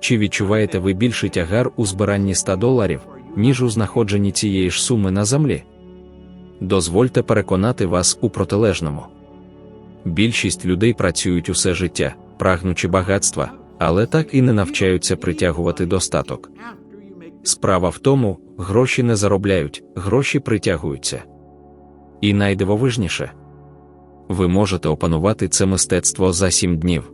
чи відчуваєте ви більший тягар у збиранні 100 доларів, ніж у знаходженні цієї ж суми на землі? Дозвольте переконати вас у протилежному. Більшість людей працюють усе життя, прагнучи багатства, але так і не навчаються притягувати достаток. Справа в тому, гроші не заробляють, гроші притягуються. І найдивовижніше ви можете опанувати це мистецтво за сім днів.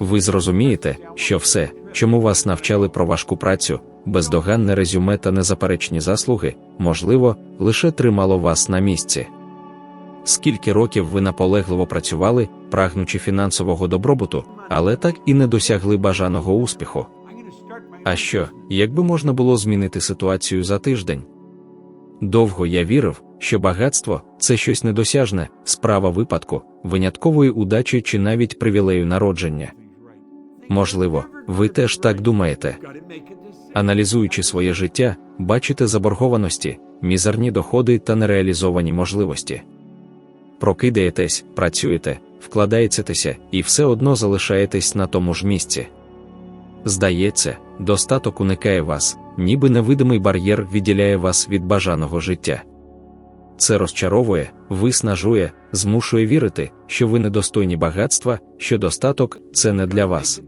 Ви зрозумієте, що все, чому вас навчали про важку працю, бездоганне резюме та незаперечні заслуги, можливо, лише тримало вас на місці. Скільки років ви наполегливо працювали, прагнучи фінансового добробуту, але так і не досягли бажаного успіху. А що, якби можна було змінити ситуацію за тиждень? Довго я вірив, що багатство це щось недосяжне, справа випадку, виняткової удачі чи навіть привілею народження. Можливо, ви теж так думаєте. Аналізуючи своє життя, бачите заборгованості, мізерні доходи та нереалізовані можливості. Прокидаєтесь, працюєте, вкладаєтеся і все одно залишаєтесь на тому ж місці. Здається, достаток уникає вас, ніби невидимий бар'єр відділяє вас від бажаного життя. Це розчаровує, виснажує, змушує вірити, що ви недостойні багатства, що достаток це не для вас.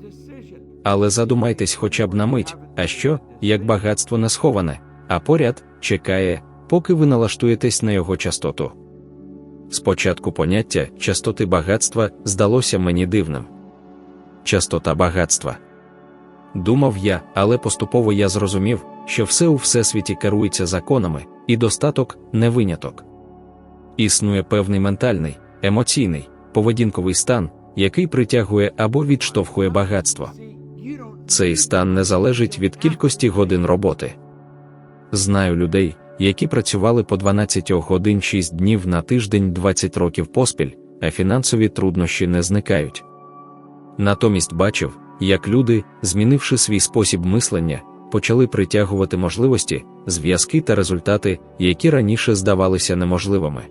Але задумайтесь хоча б на мить, а що, як багатство не сховане, а поряд чекає, поки ви налаштуєтесь на його частоту. Спочатку поняття частоти багатства здалося мені дивним. Частота багатства. Думав я, але поступово я зрозумів, що все у всесвіті керується законами, і достаток не виняток. Існує певний ментальний, емоційний, поведінковий стан, який притягує або відштовхує багатство. Цей стан не залежить від кількості годин роботи. Знаю людей, які працювали по 12 годин 6 днів на тиждень 20 років поспіль, а фінансові труднощі не зникають. Натомість бачив, як люди, змінивши свій спосіб мислення, почали притягувати можливості, зв'язки та результати, які раніше здавалися неможливими.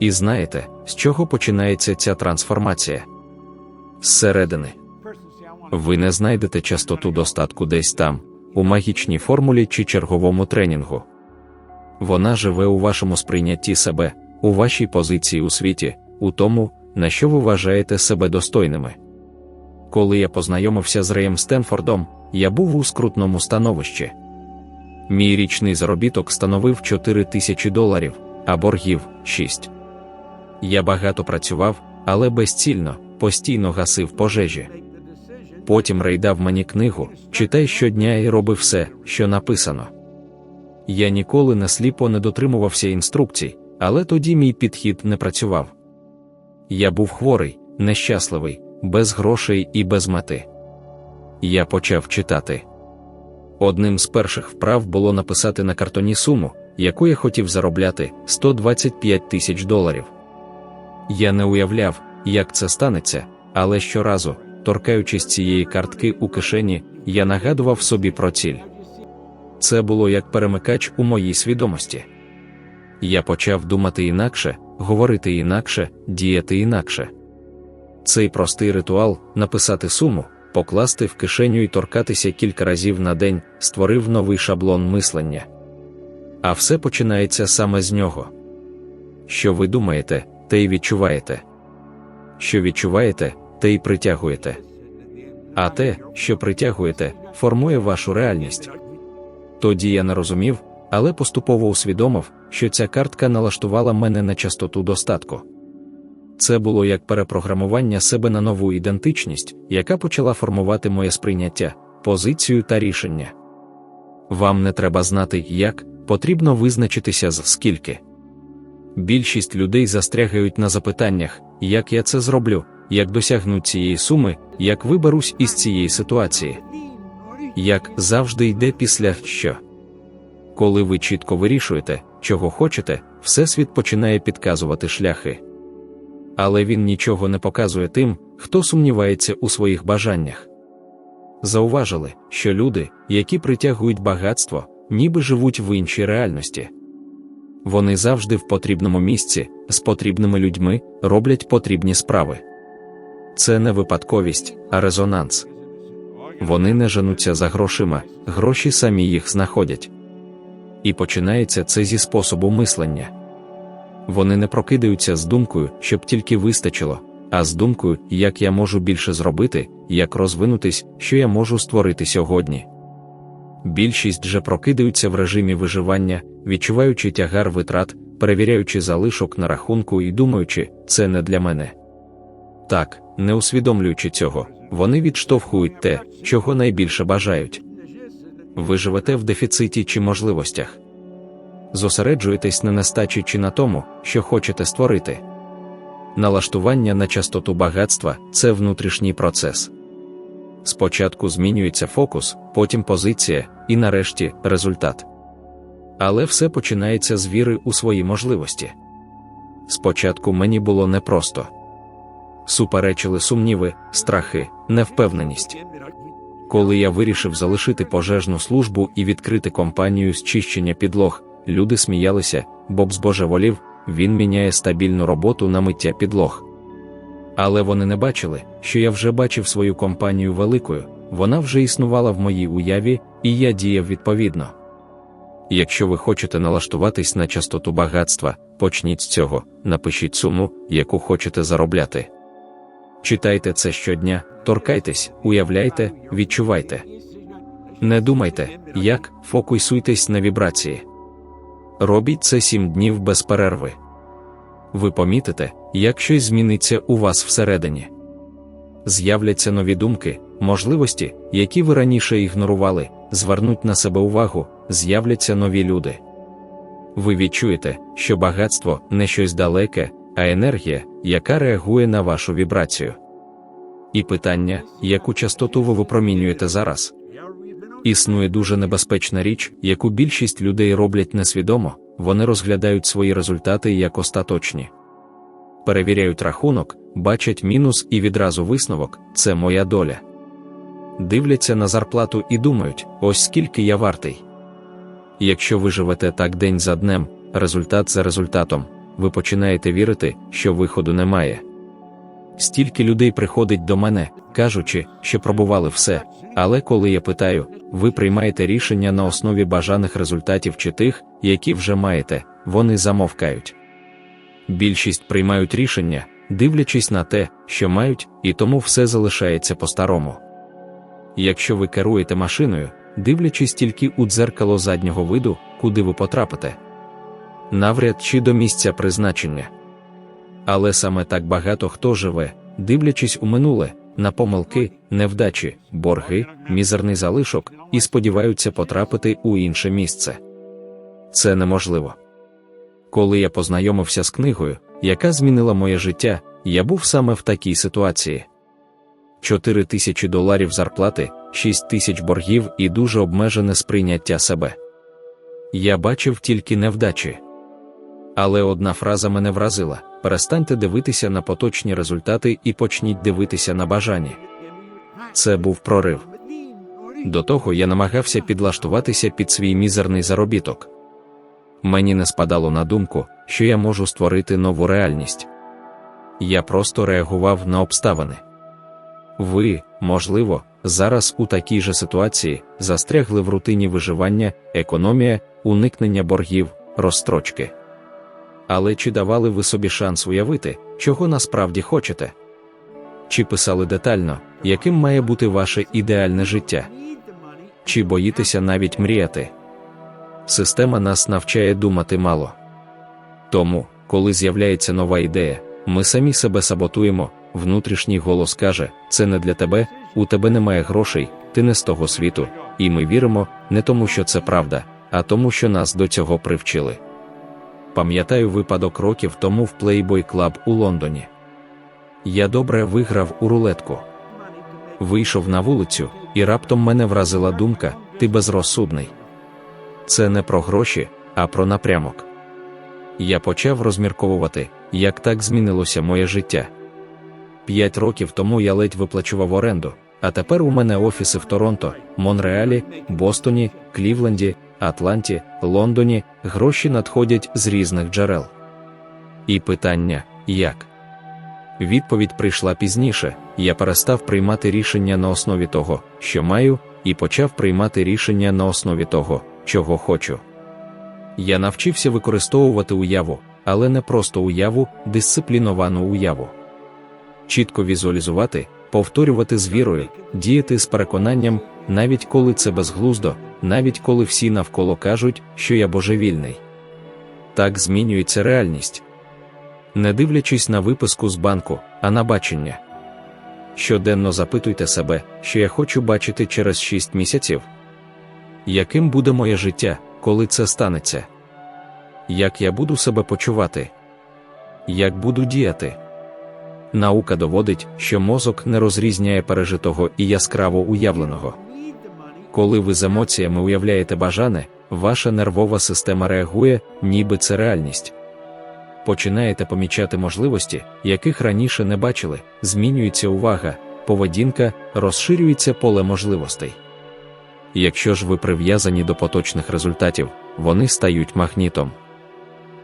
І знаєте, з чого починається ця трансформація? Зсередини. Ви не знайдете частоту достатку десь там, у магічній формулі чи черговому тренінгу. Вона живе у вашому сприйнятті себе, у вашій позиції у світі, у тому, на що ви вважаєте себе достойними. Коли я познайомився з Реєм Стенфордом, я був у скрутному становищі. Мій річний заробіток становив 4 тисячі доларів, а боргів 6. Я багато працював, але безцільно, постійно гасив пожежі. Потім Рей дав мені книгу, читай щодня і роби все, що написано. Я ніколи не сліпо не дотримувався інструкцій, але тоді мій підхід не працював. Я був хворий, нещасливий, без грошей і без мети. Я почав читати. Одним з перших вправ було написати на картоні суму, яку я хотів заробляти 125 тисяч доларів. Я не уявляв, як це станеться, але щоразу, торкаючись цієї картки у кишені, я нагадував собі про ціль. Це було як перемикач у моїй свідомості. Я почав думати інакше, говорити інакше, діяти інакше. Цей простий ритуал написати суму, покласти в кишеню і торкатися кілька разів на день створив новий шаблон мислення. А все починається саме з нього. Що ви думаєте, те й відчуваєте. Що відчуваєте, те й притягуєте. А те, що притягуєте, формує вашу реальність. Тоді я не розумів, але поступово усвідомив, що ця картка налаштувала мене на частоту достатку. Це було як перепрограмування себе на нову ідентичність, яка почала формувати моє сприйняття, позицію та рішення. Вам не треба знати, як, потрібно визначитися з скільки. Більшість людей застрягають на запитаннях, як я це зроблю, як досягну цієї суми, як виберусь із цієї ситуації. Як завжди йде після що. Коли ви чітко вирішуєте, чого хочете, Всесвіт починає підказувати шляхи. Але він нічого не показує тим, хто сумнівається у своїх бажаннях. Зауважили, що люди, які притягують багатство, ніби живуть в іншій реальності. Вони завжди в потрібному місці, з потрібними людьми роблять потрібні справи. Це не випадковість, а резонанс. вони не женуться за грошима, гроші самі їх знаходять. І починається це зі способу мислення. Вони не прокидаються з думкою, щоб тільки вистачило, а з думкою, як я можу більше зробити, як розвинутись, що я можу створити сьогодні. Більшість же прокидаються в режимі виживання, відчуваючи тягар витрат, перевіряючи залишок на рахунку і думаючи, це не для мене. Так, не усвідомлюючи цього, вони відштовхують те, чого найбільше бажають. Ви живете в дефіциті чи можливостях. Зосереджуєтесь на нестачі чи на тому, що хочете створити. Налаштування на частоту багатства це внутрішній процес. Спочатку змінюється фокус, потім позиція і нарешті результат. Але все починається з віри у свої можливості. Спочатку мені було непросто. Суперечили сумніви, страхи, невпевненість. Коли я вирішив залишити пожежну службу і відкрити компанію з чищення підлог, люди сміялися, Боб збожеволів, він міняє стабільну роботу на миття підлог. Але вони не бачили, що я вже бачив свою компанію великою, вона вже існувала в моїй уяві, і я діяв відповідно. Якщо ви хочете налаштуватись на частоту багатства, почніть з цього, напишіть суму, яку хочете заробляти. Читайте це щодня, торкайтесь, уявляйте, відчувайте. Не думайте, як, фокусуйтесь на вібрації. Робіть це сім днів без перерви. Ви помітите, як щось зміниться у вас всередині. З'являться нові думки, можливості, які ви раніше ігнорували, звернуть на себе увагу, з'являться нові люди. Ви відчуєте, що багатство не щось далеке, а енергія, яка реагує на вашу вібрацію. І питання, яку частоту ви випромінюєте зараз. Існує дуже небезпечна річ, яку більшість людей роблять несвідомо, вони розглядають свої результати як остаточні. Перевіряють рахунок, бачать мінус і відразу висновок це моя доля. Дивляться на зарплату і думають, ось скільки я вартий. Якщо ви живете так день за днем, результат за результатом, ви починаєте вірити, що виходу немає. Стільки людей приходить до мене, кажучи, що пробували все, але коли я питаю, ви приймаєте рішення на основі бажаних результатів чи тих, які вже маєте, вони замовкають. Більшість приймають рішення, дивлячись на те, що мають, і тому все залишається по-старому. Якщо ви керуєте машиною, дивлячись тільки у дзеркало заднього виду, куди ви потрапите, навряд чи до місця призначення. Але саме так багато хто живе, дивлячись у минуле, на помилки, невдачі, борги, мізерний залишок і сподіваються потрапити у інше місце. Це неможливо. Коли я познайомився з книгою, яка змінила моє життя, я був саме в такій ситуації. 4 тисячі доларів зарплати, 6 тисяч боргів і дуже обмежене сприйняття себе. Я бачив тільки невдачі. Але одна фраза мене вразила: перестаньте дивитися на поточні результати і почніть дивитися на бажання. Це був прорив. До того я намагався підлаштуватися під свій мізерний заробіток. Мені не спадало на думку, що я можу створити нову реальність. Я просто реагував на обставини. Ви, можливо, зараз у такій же ситуації застрягли в рутині виживання, економія, уникнення боргів, розстрочки. Але чи давали ви собі шанс уявити, чого насправді хочете? Чи писали детально, яким має бути ваше ідеальне життя? Чи боїтеся навіть мріяти? Система нас навчає думати мало. Тому, коли з'являється нова ідея, ми самі себе саботуємо, внутрішній голос каже: це не для тебе, у тебе немає грошей, ти не з того світу, і ми віримо не тому, що це правда, а тому, що нас до цього привчили. Пам'ятаю випадок років тому в Playboy Club у Лондоні. Я добре виграв у рулетку. Вийшов на вулицю, і раптом мене вразила думка: ти безрозсудний. Це не про гроші, а про напрямок. Я почав розмірковувати, як так змінилося моє життя. П'ять років тому я ледь виплачував оренду, а тепер у мене офіси в Торонто, Монреалі, Бостоні, Клівленді, Атланті, Лондоні, гроші надходять з різних джерел. І питання як? Відповідь прийшла пізніше, я перестав приймати рішення на основі того, що маю, і почав приймати рішення на основі того, чого хочу. Я навчився використовувати уяву, але не просто уяву, дисципліновану уяву. Чітко візуалізувати, повторювати з вірою, діяти з переконанням, навіть коли це безглуздо, навіть коли всі навколо кажуть, що я божевільний. Так змінюється реальність. Не дивлячись на виписку з банку, а на бачення. Щоденно запитуйте себе, що я хочу бачити через 6 місяців. Яким буде моє життя, коли це станеться? Як я буду себе почувати? Як буду діяти? Наука доводить, що мозок не розрізняє пережитого і яскраво уявленого. Коли ви з емоціями уявляєте бажане, ваша нервова система реагує, ніби це реальність. Починаєте помічати можливості, яких раніше не бачили, змінюється увага, поведінка, розширюється поле можливостей. Якщо ж ви прив'язані до поточних результатів, вони стають магнітом.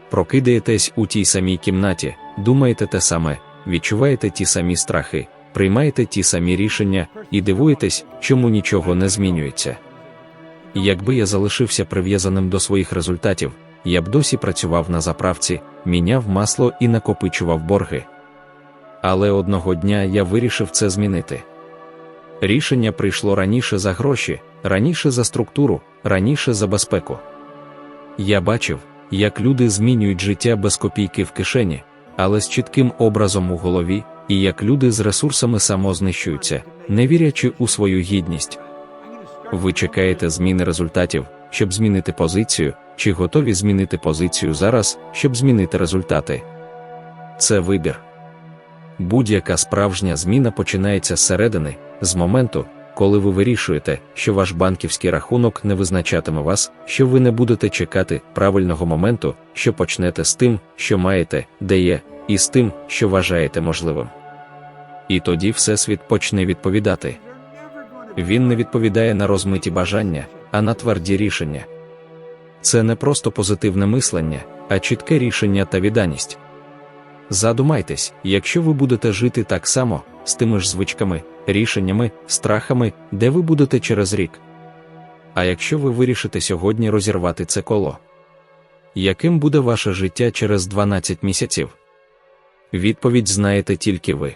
Прокидаєтесь у тій самій кімнаті, думаєте те саме, відчуваєте ті самі страхи, приймаєте ті самі рішення і дивуєтесь, чому нічого не змінюється. Якби я залишився прив'язаним до своїх результатів, я б досі працював на заправці, міняв масло і накопичував борги. Але одного дня я вирішив це змінити. Рішення прийшло раніше за гроші, раніше за структуру, раніше за безпеку. Я бачив, як люди змінюють життя без копійки в кишені, але з чітким образом у голові, і як люди з ресурсами самознищуються, не вірячи у свою гідність. Ви чекаєте зміни результатів, щоб змінити позицію, чи готові змінити позицію зараз, щоб змінити результати. Це вибір. Будь-яка справжня зміна починається зсередини, з моменту, коли ви вирішуєте, що ваш банківський рахунок не визначатиме вас, що ви не будете чекати правильного моменту, що почнете з тим, що маєте, де є, і з тим, що вважаєте можливим. І тоді Всесвіт почне відповідати. Він не відповідає на розмиті бажання, а на тверді рішення. Це не просто позитивне мислення, а чітке рішення та відданість. Задумайтесь, якщо ви будете жити так само, з тими ж звичками, рішеннями, страхами, де ви будете через рік. А якщо ви вирішите сьогодні розірвати це коло, яким буде ваше життя через 12 місяців? Відповідь знаєте тільки ви.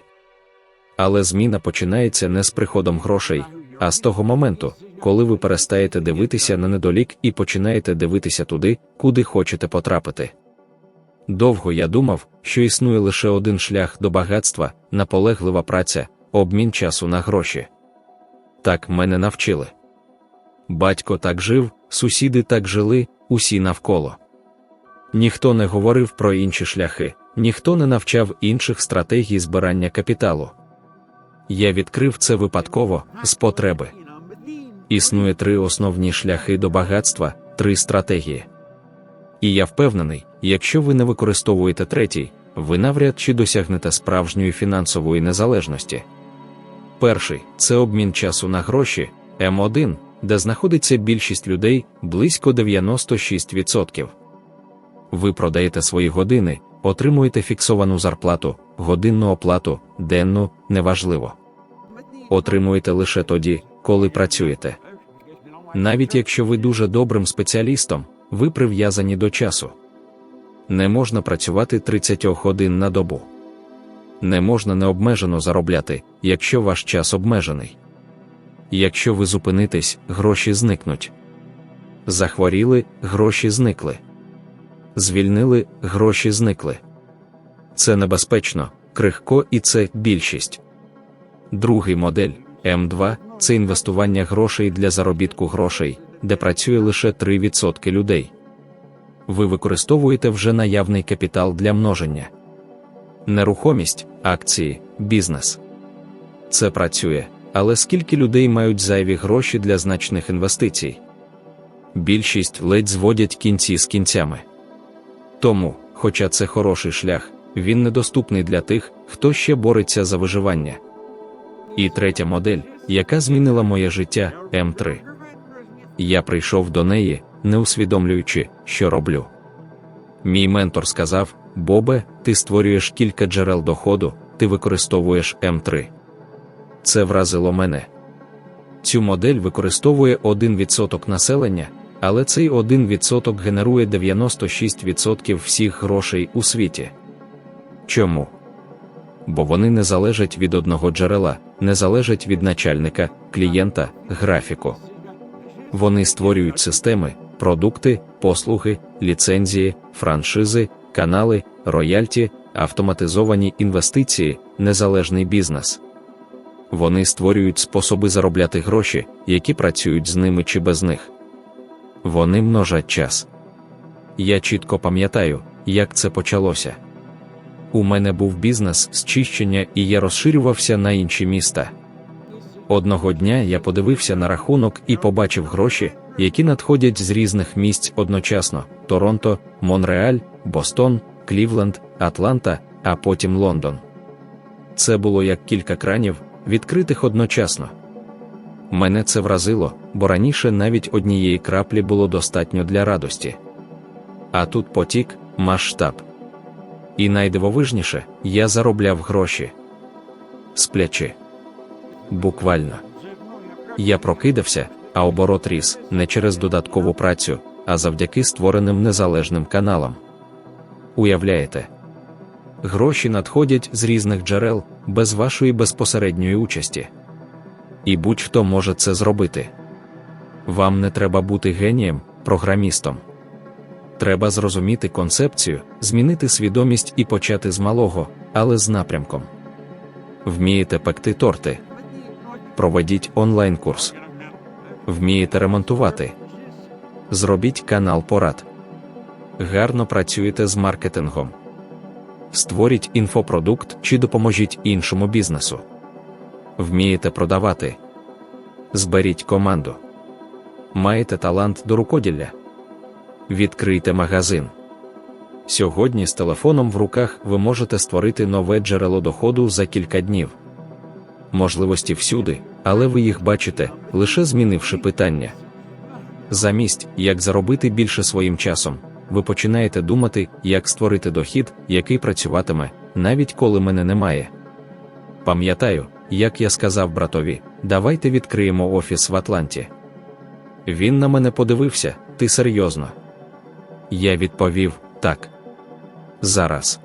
Але зміна починається не з приходом грошей, а з того моменту, коли ви перестаєте дивитися на недолік і починаєте дивитися туди, куди хочете потрапити. Довго я думав, що існує лише один шлях до багатства, наполеглива праця, обмін часу на гроші. Так мене навчили. Батько так жив, сусіди так жили, усі навколо. Ніхто не говорив про інші шляхи, ніхто не навчав інших стратегій збирання капіталу. Я відкрив це випадково з потреби. Існує три основні шляхи до багатства, три стратегії. І я впевнений, якщо ви не використовуєте третій, ви навряд чи досягнете справжньої фінансової незалежності. Перший це обмін часу на гроші М1, де знаходиться більшість людей близько 96%. Ви продаєте свої години, отримуєте фіксовану зарплату, годинну оплату, денну, неважливо. Отримуєте лише тоді, коли працюєте. Навіть якщо ви дуже добрим спеціалістом, ви прив'язані до часу. Не можна працювати 30 годин на добу. Не можна необмежено заробляти, якщо ваш час обмежений. Якщо ви зупинитесь, гроші зникнуть. Захворіли, гроші зникли. Звільнили, гроші зникли. Це небезпечно, крихко і це більшість. Другий модель М2 це інвестування грошей для заробітку грошей, де працює лише 3% людей. Ви використовуєте вже наявний капітал для множення. Нерухомість, акції, бізнес. Це працює, але скільки людей мають зайві гроші для значних інвестицій? Більшість ледь зводять кінці з кінцями. Тому, хоча це хороший шлях, він недоступний для тих, хто ще бореться за виживання. І третя модель, яка змінила моє життя М3. Я прийшов до неї, не усвідомлюючи, що роблю. Мій ментор сказав: Бобе, ти створюєш кілька джерел доходу, ти використовуєш М3. Це вразило мене. Цю модель використовує 1% населення, але цей 1% генерує 96% всіх грошей у світі. Чому? Бо вони не залежать від одного джерела, не залежать від начальника, клієнта, графіку. Вони створюють системи, продукти, послуги, ліцензії, франшизи, канали, роялті, автоматизовані інвестиції, незалежний бізнес. Вони створюють способи заробляти гроші, які працюють з ними чи без них. Вони множать час. Я чітко пам'ятаю, як це почалося. У мене був бізнес з чищення, і я розширювався на інші міста. Одного дня я подивився на рахунок і побачив гроші, які надходять з різних місць одночасно: Торонто, Монреаль, Бостон, Клівленд, Атланта, а потім Лондон. Це було як кілька кранів, відкритих одночасно. Мене це вразило, бо раніше навіть однієї краплі було достатньо для радості. А тут потік, масштаб. І найдивовижніше, я заробляв гроші. Сплячи. Буквально. Я прокидався, а оборот ріс не через додаткову працю, а завдяки створеним незалежним каналам. Уявляєте? Гроші надходять з різних джерел без вашої безпосередньої участі. І будь-хто може це зробити. Вам не треба бути генієм, програмістом. Треба зрозуміти концепцію, змінити свідомість і почати з малого, але з напрямком. Вмієте пекти торти. Проведіть онлайн-курс. Вмієте ремонтувати. Зробіть канал порад. Гарно працюєте з маркетингом. Створіть інфопродукт чи допоможіть іншому бізнесу. Вмієте продавати. Зберіть команду. Маєте талант до рукоділля. Відкрийте магазин. Сьогодні з телефоном в руках ви можете створити нове джерело доходу за кілька днів. Можливості всюди, але ви їх бачите, лише змінивши питання. Замість як заробити більше своїм часом, ви починаєте думати, як створити дохід, який працюватиме, навіть коли мене немає. Пам'ятаю, як я сказав братові, давайте відкриємо офіс в Атланті. Він на мене подивився, ти серйозно. Я відповів так. Зараз.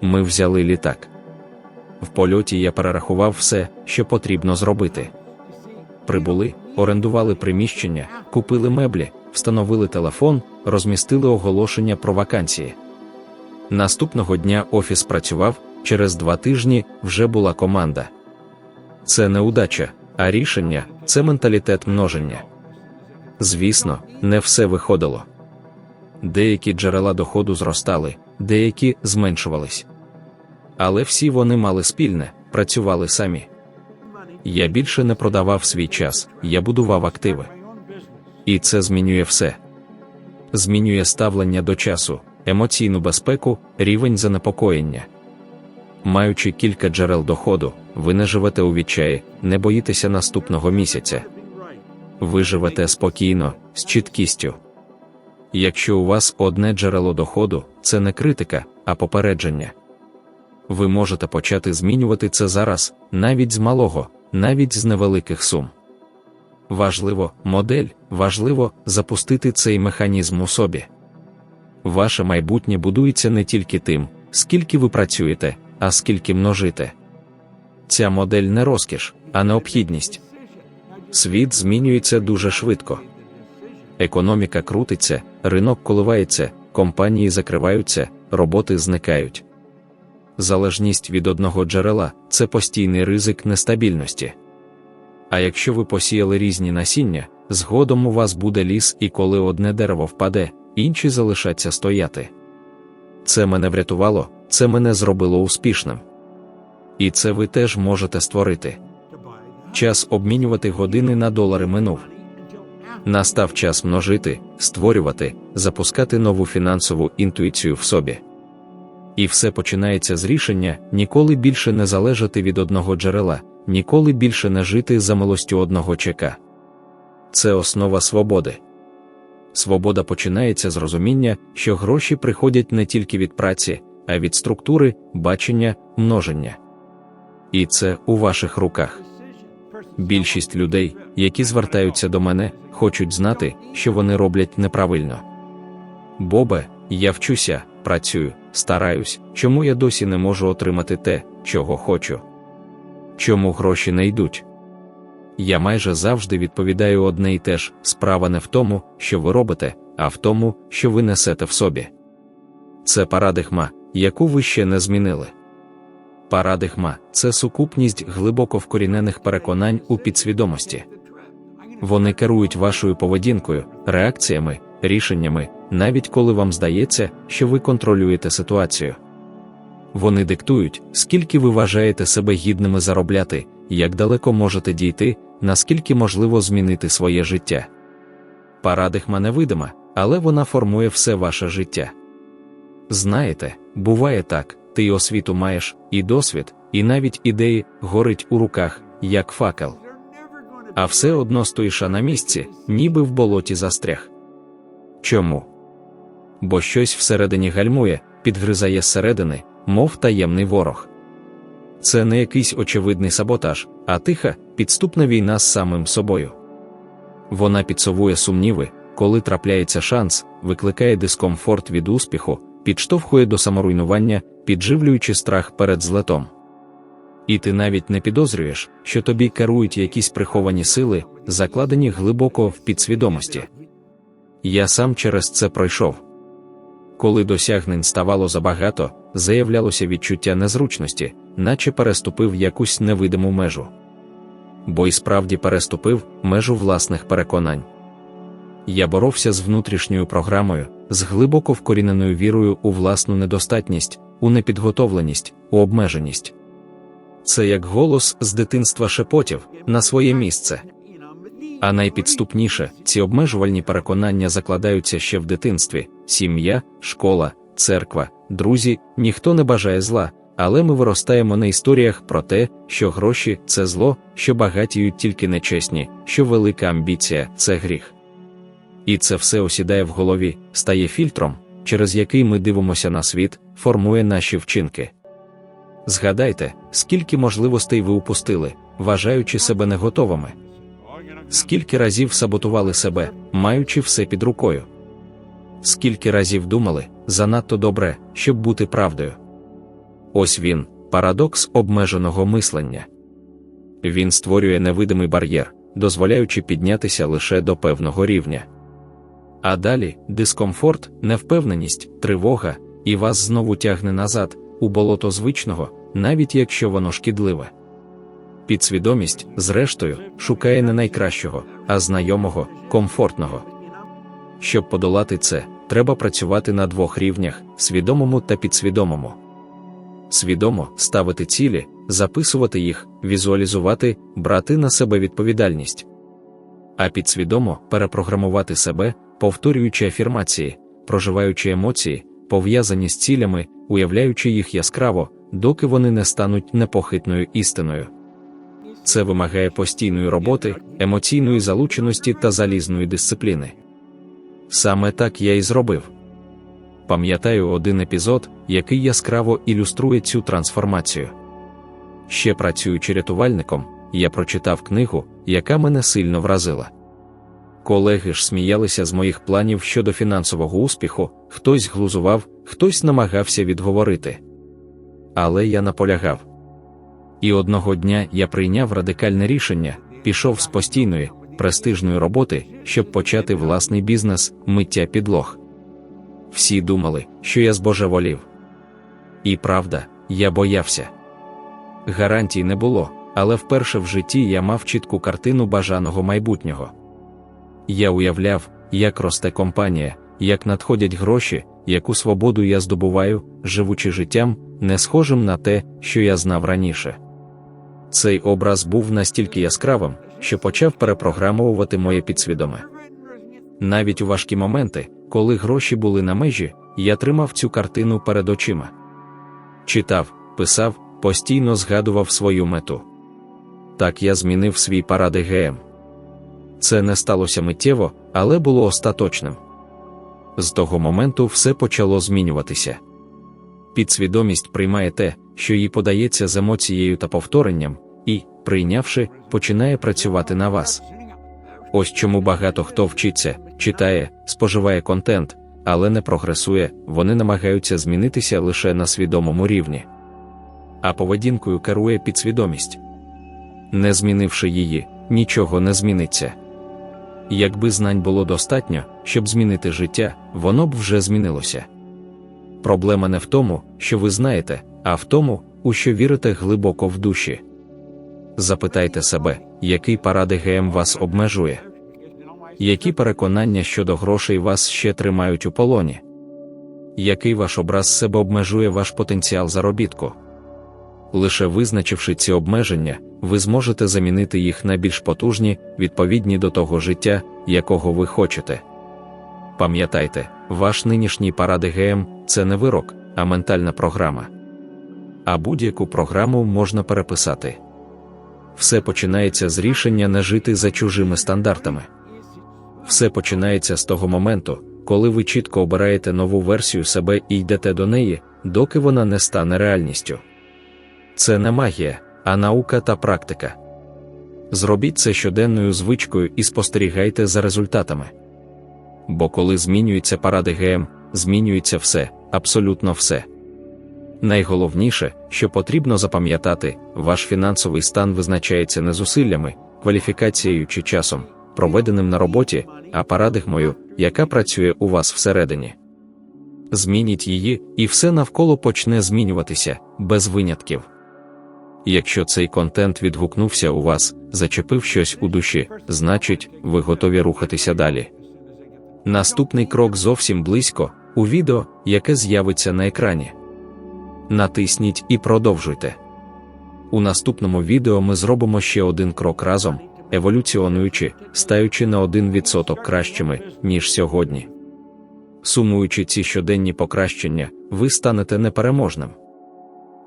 Ми взяли літак. В польоті я перерахував все, що потрібно зробити. Прибули, орендували приміщення, купили меблі, встановили телефон, розмістили оголошення про вакансії. Наступного дня офіс працював, через два тижні вже була команда. Це не удача, а рішення це менталітет множення. Звісно, не все виходило. Деякі джерела доходу зростали, деякі зменшувались. Але всі вони мали спільне, працювали самі. Я більше не продавав свій час, я будував активи. І це змінює все. Змінює ставлення до часу, емоційну безпеку, рівень занепокоєння. Маючи кілька джерел доходу, ви не живете у відчаї, не боїтеся наступного місяця. Ви живете спокійно, з чіткістю. Якщо у вас одне джерело доходу, це не критика, а попередження. Ви можете почати змінювати це зараз, навіть з малого, навіть з невеликих сум. Важливо, модель, важливо запустити цей механізм у собі. Ваше майбутнє будується не тільки тим, скільки ви працюєте, а скільки множите. Ця модель не розкіш, а необхідність. Світ змінюється дуже швидко. Економіка крутиться, ринок коливається, компанії закриваються, роботи зникають. Залежність від одного джерела це постійний ризик нестабільності. А якщо ви посіяли різні насіння, згодом у вас буде ліс, і коли одне дерево впаде, інші залишаться стояти. Це мене врятувало, це мене зробило успішним. І це ви теж можете створити. Час обмінювати години на долари минув. Настав час множити, створювати, запускати нову фінансову інтуїцію в собі. І все починається з рішення ніколи більше не залежати від одного джерела, ніколи більше не жити за милостю одного чека. Це основа свободи. Свобода починається з розуміння, що гроші приходять не тільки від праці, а від структури, бачення, множення. І це у ваших руках. Більшість людей, які звертаються до мене, хочуть знати, що вони роблять неправильно. Бобе, я вчуся, працюю, стараюсь, чому я досі не можу отримати те, чого хочу. Чому гроші не йдуть? Я майже завжди відповідаю одне і те ж: справа не в тому, що ви робите, а в тому, що ви несете в собі. Це парадигма, яку ви ще не змінили. Парадигма це сукупність глибоко вкорінених переконань у підсвідомості. Вони керують вашою поведінкою, реакціями, рішеннями, навіть коли вам здається, що ви контролюєте ситуацію. Вони диктують, скільки ви вважаєте себе гідними заробляти, як далеко можете дійти, наскільки можливо змінити своє життя. Парадигма невидима, але вона формує все ваше життя. Знаєте, буває так, ти й освіту маєш, і досвід, і навіть ідеї горить у руках, як факел. А все одно стоїш на місці, ніби в болоті застряг. Чому? Бо щось всередині гальмує, підгризає зсередини, мов таємний ворог. Це не якийсь очевидний саботаж, а тиха, підступна війна з самим собою. Вона підсовує сумніви, коли трапляється шанс, викликає дискомфорт від успіху, підштовхує до саморуйнування, підживлюючи страх перед злетом. І ти навіть не підозрюєш, що тобі керують якісь приховані сили, закладені глибоко в підсвідомості. Я сам через це пройшов. Коли досягнень ставало забагато, заявлялося відчуття незручності, наче переступив якусь невидиму межу. Бо й справді переступив межу власних переконань. Я боровся з внутрішньою програмою, з глибоко вкоріненою вірою у власну недостатність, у непідготовленість, у обмеженість. Це як голос з дитинства шепотів на своє місце. А найпідступніше, ці обмежувальні переконання закладаються ще в дитинстві: сім'я, школа, церква, друзі, ніхто не бажає зла, але ми виростаємо на історіях про те, що гроші це зло, що багатіють тільки нечесні, що велика амбіція це гріх. І це все осідає в голові, стає фільтром, через який ми дивимося на світ, формує наші вчинки. Згадайте, скільки можливостей ви упустили, вважаючи себе неготовими. Скільки разів саботували себе, маючи все під рукою. Скільки разів думали занадто добре, щоб бути правдою. Ось він, парадокс обмеженого мислення. Він створює невидимий бар'єр, дозволяючи піднятися лише до певного рівня. А далі дискомфорт, невпевненість, тривога, і вас знову тягне назад, у болото звичного, навіть якщо воно шкідливе. Підсвідомість, зрештою, шукає не найкращого, а знайомого, комфортного. Щоб подолати це, треба працювати на двох рівнях свідомому та підсвідомому. Свідомо ставити цілі, записувати їх, візуалізувати, брати на себе відповідальність. А підсвідомо перепрограмувати себе, повторюючи афірмації, проживаючи емоції, пов'язані з цілями, уявляючи їх яскраво, доки вони не стануть непохитною істиною. Це вимагає постійної роботи, емоційної залученості та залізної дисципліни. Саме так я і зробив. Пам'ятаю один епізод, який яскраво ілюструє цю трансформацію. Ще працюючи рятувальником, я прочитав книгу, яка мене сильно вразила. Колеги ж сміялися з моїх планів щодо фінансового успіху, хтось глузував, хтось намагався відговорити. Але я наполягав. І одного дня я прийняв радикальне рішення, пішов з постійної, престижної роботи, щоб почати власний бізнес миття підлог. Всі думали, що я збожеволів. І правда, я боявся. Гарантій не було, але вперше в житті я мав чітку картину бажаного майбутнього. Я уявляв, як росте компанія, як надходять гроші, яку свободу я здобуваю, живучи життям, не схожим на те, що я знав раніше. Цей образ був настільки яскравим, що почав перепрограмовувати моє підсвідоме. Навіть у важкі моменти, коли гроші були на межі, я тримав цю картину перед очима. Читав, писав, постійно згадував свою мету. Так я змінив свій паради ГМ. Це не сталося миттєво, але було остаточним. З того моменту все почало змінюватися. Підсвідомість приймає те, що їй подається з емоцією та повторенням, і, прийнявши, починає працювати на вас. Ось чому багато хто вчиться, читає, споживає контент, але не прогресує, вони намагаються змінитися лише на свідомому рівні. А поведінкою керує підсвідомість. Не змінивши її, нічого не зміниться. Якби знань було достатньо, щоб змінити життя, воно б вже змінилося. Проблема не в тому, що ви знаєте, а в тому, у що вірите глибоко в душі. Запитайте себе, який парадигем вас обмежує, які переконання щодо грошей вас ще тримають у полоні, який ваш образ себе обмежує ваш потенціал заробітку. Лише визначивши ці обмеження, ви зможете замінити їх на більш потужні, відповідні до того життя, якого ви хочете. Пам'ятайте, ваш нинішній парадигем це не вирок, а ментальна програма. А будь-яку програму можна переписати. Все починається з рішення не жити за чужими стандартами. Все починається з того моменту, коли ви чітко обираєте нову версію себе і йдете до неї, доки вона не стане реальністю. Це не магія, а наука та практика. Зробіть це щоденною звичкою і спостерігайте за результатами. Бо коли змінюється парадигем, змінюється все, абсолютно все. Найголовніше, що потрібно запам'ятати, ваш фінансовий стан визначається не зусиллями, кваліфікацією чи часом, проведеним на роботі, а парадигмою, яка працює у вас всередині. Змініть її, і все навколо почне змінюватися, без винятків. Якщо цей контент відгукнувся у вас, зачепив щось у душі, значить, ви готові рухатися далі. Наступний крок зовсім близько, у відео, яке з'явиться на екрані. Натисніть і продовжуйте. У наступному відео ми зробимо ще один крок разом, еволюціонуючи, стаючи на 1% кращими, ніж сьогодні. Сумуючи ці щоденні покращення, ви станете непереможним.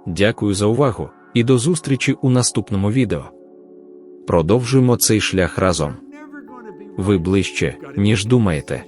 Дякую за увагу і до зустрічі у наступному відео. Продовжуємо цей шлях разом. Ви ближче, ніж думаєте.